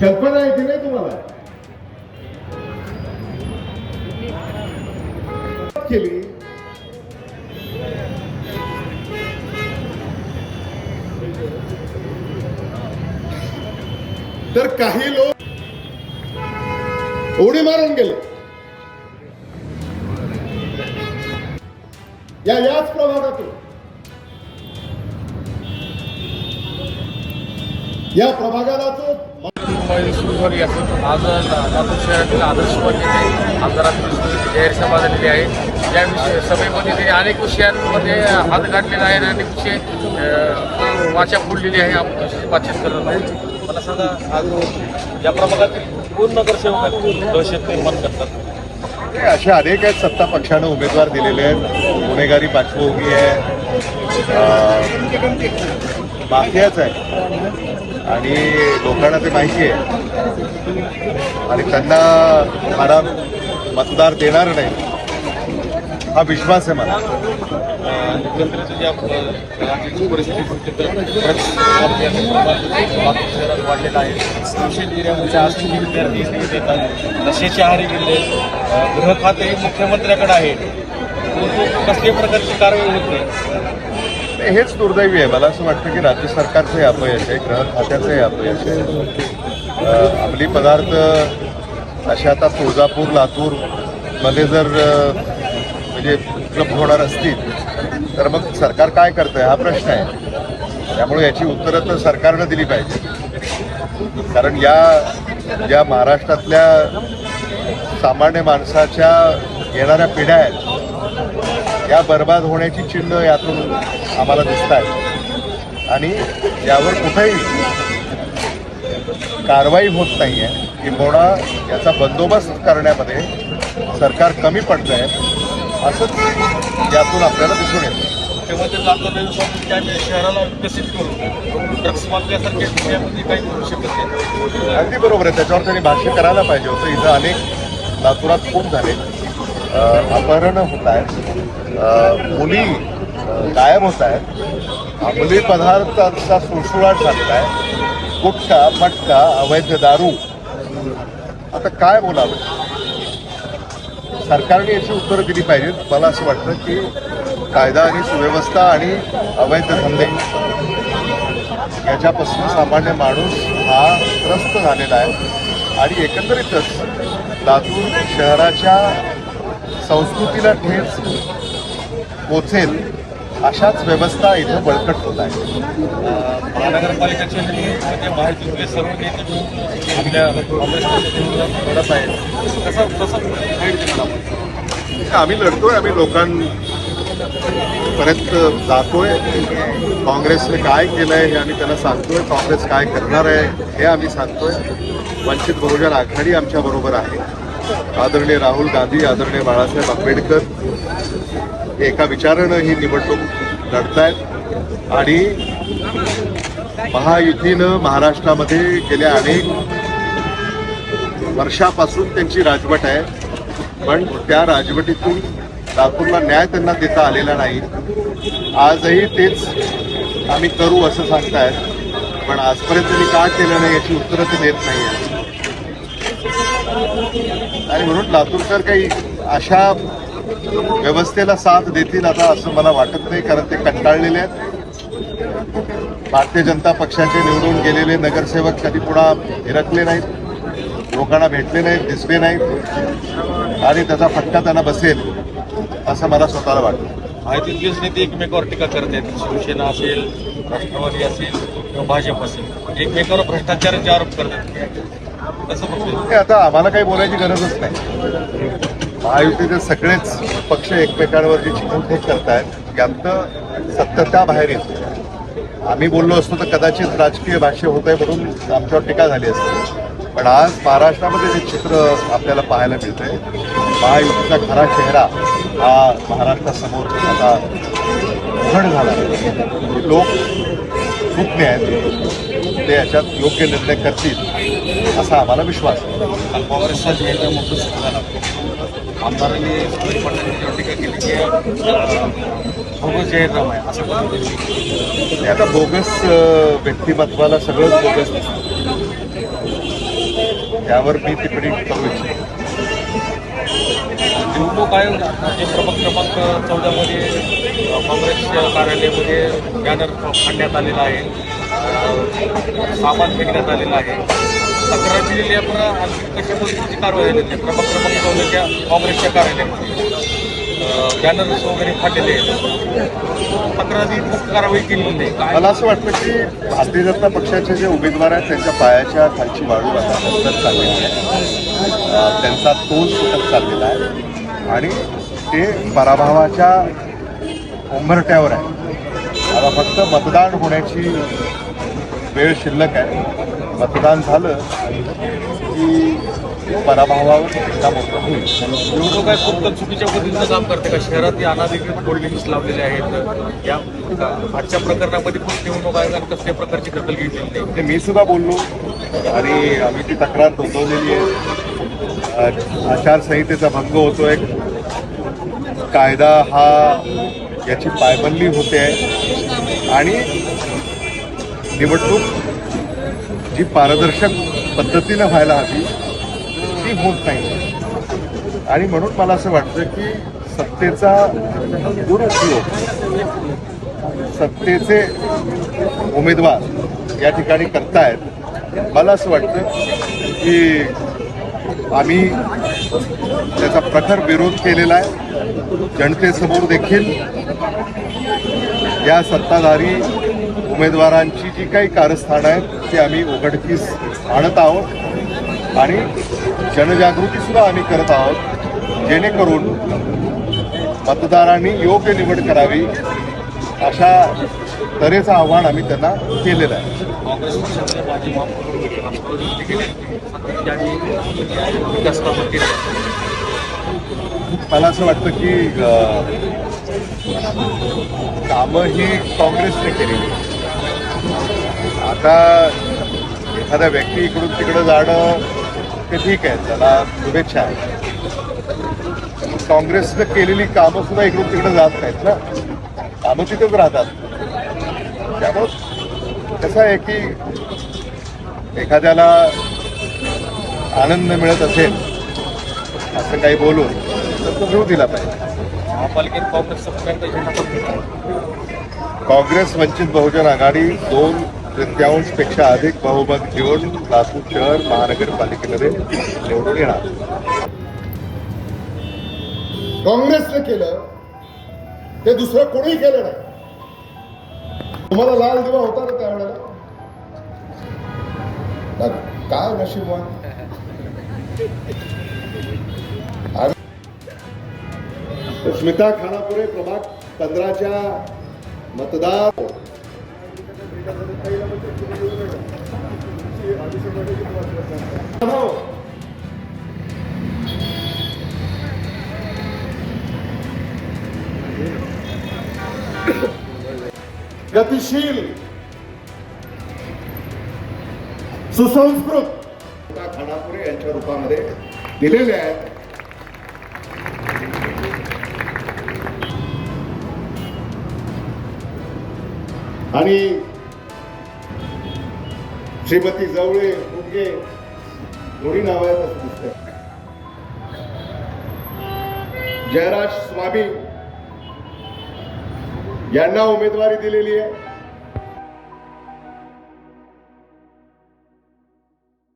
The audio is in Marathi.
कल्पना आहे की नाही तुम्हाला? केली. तर काही लोक उडी मारून गेले. या याच प्रभागातून या प्रभागाला तो सुरू झाली असून आज लातूर शहरातील आदर्शवादी नेते आमदारांनी जाहीर सभा झालेली आहे. या विषय सभेमध्ये त्यांनी अनेक विषयांमध्ये हात काढलेला आहे आणि अनेक विषय वाचा फोडलेली आहे. आपण त्याची बातचीत करत आहोत. मला सांगा आज या प्रभागातील कोण नगरसेवक दहशत निर्माण करतात. हे असे अनेक आहेत. सत्ता पक्षानं उमेदवार दिलेले आहेत. गुन्हेगारी पार्श्वभूमी आहे. माफियाच आहे आणि लोकांना ते माहिती आहे. आणि त्यांना मला मतदार देणार नाही हा विश्वास आहे मला. एकंदरीत आहे सोशल एरियामध्ये आज तुम्ही विद्यार्थी इथे येतात नशेचे आहारी गेले गृह खाते मुख्यमंत्र्याकडे आहे परंतु कसल्याही प्रकारची कारवाई होत नाही? हेच दुर्दैवी आहे. मला असं वाटतं की राज्य सरकारचंही अपयश आहे ग्रह खात्याचंही अपयश आहे. आपली पदार्थ असे आता तुळजापूर लातूरमध्ये जर म्हणजे उपलब्ध होणार असतील तर मग सरकार काय करतंय हा प्रश्न आहे. त्यामुळे याची उत्तरं तर सरकारनं दिली पाहिजे. कारण या ज्या महाराष्ट्रातल्या सामान्य माणसाच्या येणाऱ्या पिढ्या आहेत. या बर्बाद होण्याची चिन्ह यातून आम्हाला दिसत आहेत आणि यावर कुठेही कारवाई होत नाही आहे किंबहुना याचा बंदोबस्त करण्यामध्ये सरकार कमी पडत आहे असंच यातून आपल्याला दिसून येतं. स्वामी आम्ही शहराला विकसित करू ड्रग्स माफियासारख्या विषयामध्ये काही करू शकत नाही. अगदी बरोबर आहे. त्याच्यावर त्यांनी भाष्य करायला पाहिजे होतं. इथं अनेक लातूरात खून झाले. अपहरणं होत आहेत. मुली कायम गायब होत आहेत. अंमली पदार्थांचा सुळसुळाट झालेला आहे गुटखा मटका अवैध दारू. आता काय बोलावं? सरकारने याची उत्तरं दिली पाहिजेत. मला असं वाटतं की कायदा आणि सुव्यवस्था आणि अवैध धंदे याच्यापासून सामान्य माणूस हा त्रस्त झालेला आहे. आणि एकंदरीतच लातूर शहराच्या संस्कृतीला ठेच पोचेल अशाच व्यवस्था इथं बळकट होत आहे. महानगरपालिकेचे महायुतीतले सर्व नेते आपल्या लढत आहेत. आम्ही लढतोय आम्ही लोकांपर्यंत जातोय. काँग्रेसने काय केलंय हे आम्ही त्यांना सांगतोय. काँग्रेस काय करणार आहे हे आम्ही सांगतोय. वंचित बहुजन आघाडी आमच्या बरोबर आहे. आदरणीय राहुल गांधी आदरणीय बाळासाहेब आंबेडकर हे एका विचारानं ही निवडणूक लढतायत. आणि महायुतीनं महाराष्ट्रामध्ये गेल्या अनेक वर्षापासून त्यांची राजवट आहे. पण त्या राजवटीतून लातूरला न्याय त्यांना देता आलेला नाही. आजही तेच आम्ही करू असं सांगतायत. पण आजपर्यंत त्यांनी का केलं नाही याची उत्तरं ते देत नाही आणि म्हणून लातूरकर काही अशा व्यवस्थेला साथ देतील आता असं मला वाटत नाही कारण ते कंटाळलेले आहेत. भारतीय जनता पक्षाचे निवडून गेलेले नगरसेवक कधी पुन्हा फिरकले नाहीत लोकांना भेटले नाहीत दिसले नाहीत आणि त्याचा फटका त्यांना बसेल असं मला स्वतःला वाटतं. महायुतीतलेच नेते एकमेकावर टीका करत आहेत. शिवसेना असेल राष्ट्रवादी असेल किंवा भाजप असेल एकमेकावर भ्रष्टाचाराचे आरोप करतात. हे आता आम्हाला काही बोलायची गरजच नाही. महायुतीचे सगळेच पक्ष एकमेकांवरती चिकनफेक करतायत. म्हणजे यातनं सत्यता बाहेर येते आम्ही बोललो असतो तर कदाचित राजकीय भाष्य होत आहे म्हणून आमच्यावर टीका झाली असते. पण आज महाराष्ट्रामध्ये जे चित्र आपल्याला पाहायला मिळतंय महायुतीचा खरा चेहरा हा महाराष्ट्रासमोर आता उघड झाला. आहे. लोक सुज्ञ आहेत ते याच्यात योग्य निर्णय करतील असा आम्हाला विश्वास आहे. काँग्रेसचा झेंडा मोठं सुद्धा झाला आमदारांनी टीका केली की बोगस जाहीरनामा आहे असं पद्धतीने ते आता बोगस व्यक्तिमत्वाला सगळंच बोगस त्यावर मी टिप्पणी करू इच्छितो. निवडणूक आयोग जे प्रभाग क्रमांक चौदामध्ये काँग्रेसच्या कार्यालयामध्ये बॅनर फाडण्यात आलेला आहे. सामान फेकण्यात आलेलं आहे. तक्रार दिलेली आहे पण आणखी कशा पद्धतीची कारवाई झाली प्रभाग क्रमांक चौदाच्या काँग्रेसच्या कार्यालयामध्ये बॅनर्स वगैरे फाटलेले आहेत. तक्रारी कारवाई केली? नाही मला असं वाटतं की भारतीय जनता पक्षाचे जे उमेदवार आहेत त्यांच्या पायाच्या खालची वाळू आता चाललेली आहे. त्यांचा तोल सुटत चाललेला आहे. आणि ते पराभवाच्या उंबरट्यावर आहे आता फक्त मतदान होण्याची वेळ शिल्लक आहे. मतदान झालं की पराभवावर शिक्कामोर्तब होईल निवडणूक आहे फक्त चुकीच्या पद्धतीचं काम करते का? शहरात या अनाधिकृत होर्डिंग्स लावलेले आहेत. या आजच्या प्रकरणामध्ये पण निवडणूक आयोगाने कसल्या प्रकारची दखल घेतलेली नाही? ते मी सुद्धा बोललो. आणि आम्ही ती तक्रार नोंदवलेली आहे. आचारसंहितेचा भंग होतोय. कायदा हा याची पायबंदी होते. आहे आणि निवडणूक जी पारदर्शक पद्धतीनं व्हायला हवी ती होत नाही. आणि म्हणून मला असं वाटतं की सत्तेचा दुरुपयोग सत्तेचे उमेदवार या ठिकाणी करतायत. मला असं वाटतं की आम्ही त्याचा प्रखर विरोध केलेला आहे. जनतेसमोर देखील या सत्ताधारी उमेदवारांची जी काही कारस्थानं आहेत ती आम्ही उघडकीस आणत आहोत. आणि जनजागृतीसुद्धा आम्ही करत आहोत. जेणेकरून मतदारांनी योग्य निवड करावी अशा तऱ्हेचं आव्हान आम्ही त्यांना केलेलं आहे. मला असं वाटतं की कामं ही काँग्रेसने केलेली आता एखादा व्यक्ती इकडून तिकडं जाणं ते ठीक आहे त्याला शुभेच्छा आहे. काँग्रेसनं केलेली कामं सुद्धा इकडून तिकडं जात नाहीत ना. कामं तिथेच राहतात. त्यामुळं कसं आहे की एखाद्याला आनंद मिळत असेल असं काही बोलून तर तो घेऊ दिला पाहिजे. महापालिकेत फडकवला. काँग्रेस वंचित बहुजन आघाडी दोन तृतीयांशपेक्षा अधिक बहुमत घेऊन लातूर शहर महानगरपालिकेमध्ये निवडून येणार. काँग्रेसने केलं ते दुसरं कोणीही केलं नाही. तुम्हाला लाल दिवा होता ना त्यावेळेला? काय नशीब स्मिता खानापुरे प्रभाग पंधराच्या मतदार गतिशील सुसंस्कृत. स्मिता खानापुरे यांच्या रूपामध्ये दिलेले आहेत. आणि श्रीमती जवळे उगे दोन्ही नाव दिसत जयराज स्वामी यांना उमेदवारी दिलेली आहे.